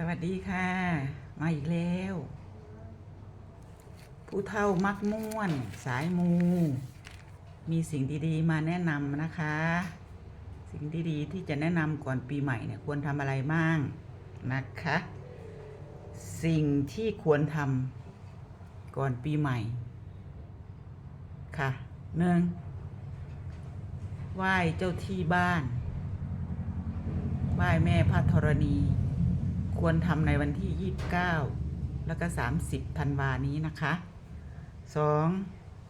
สวัสดีค่ะ มาอีกแล้ว ผู้เฒ่ามักม่วน สายมู มีสิ่งดีๆ มาแนะนำนะคะ สิ่งดีๆที่จะแนะนำก่อนปีใหม่เนี่ยควรทำอะไรบ้างนะคะ สิ่งที่ควรทำก่อนปีใหม่ ค่ะหนึ่งไหว้เจ้าที่บ้านไหว้แม่พระธรณี ควรทำในวันที่ 29 แล้วก็ 30ธันวานี้นะคะ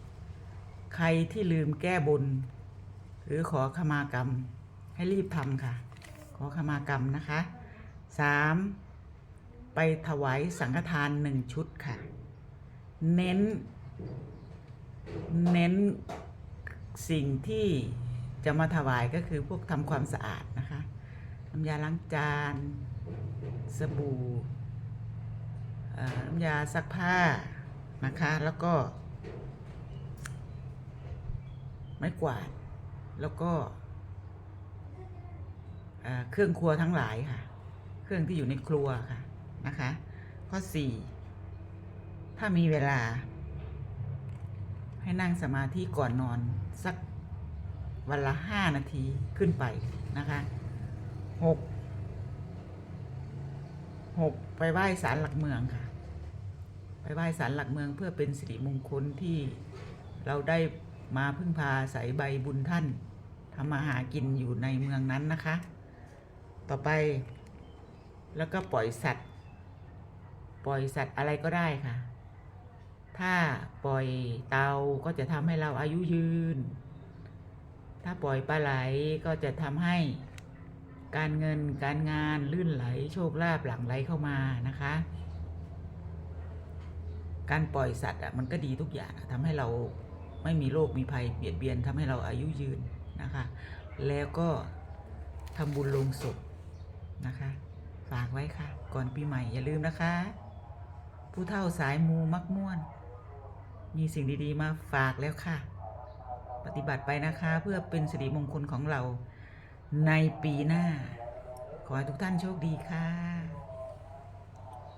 2. ใครที่ลืมแก้บน หรือขอขมากรรม ให้รีบทำค่ะ ขอขมากรรมนะคะ 3. ไปถวายสังฆทานหนึ่งชุดค่ะ เน้น เน้นสิ่งที่จะมาถวายก็คือพวกทำความสะอาดนะคะน้ำยาล้างจาน สบู่น้ำยาซักผ้านะคะ แล้วก็ ไม้กวาด แล้วก็เครื่องครัวทั้งหลายค่ะ เครื่องที่อยู่ในครัวค่ะนะคะ ข้อ 4 ถ้ามีเวลา ให้นั่งสมาธิก่อนนอนสักวันละห้านาทีขึ้นไปนะคะหก หกไปไหว้ศาลหลักเมืองค่ะ ไปไหว้ศาลหลักเมืองเพื่อเป็นสิริมงคลที่เราได้มาพึ่งพาอาศัยใบบุญท่านทำมาหากินอยู่ในเมืองนั้นนะคะ ต่อไป แล้วก็ปล่อยสัตว์ ปล่อยสัตว์อะไรก็ได้ค่ะ ถ้าปล่อยเตาก็จะทำให้เราอายุยืน ถ้าปล่อยปลาไหลก็จะทำให้ การเงินการงานลื่นไหลโชคลาภหลั่งไหลเข้ามานะคะ การปล่อยสัตว์อะมันก็ดีทุกอย่างอะทำให้เราไม่มีโรคมีภัยเบียดเบียนทำให้เราอายุยืนนะคะ แล้วก็ทำบุญลงศพนะคะ ฝากไว้ค่ะ ก่อนปีใหม่อย่าลืมนะคะ ผู้เฒ่าสายมูมักม่วน มีสิ่งดีๆมาฝากแล้วค่ะ ปฏิบัติไปนะคะเพื่อเป็นสิริมงคลของเรา ในปีหน้า ขอให้ทุกท่านโชคดีค่ะ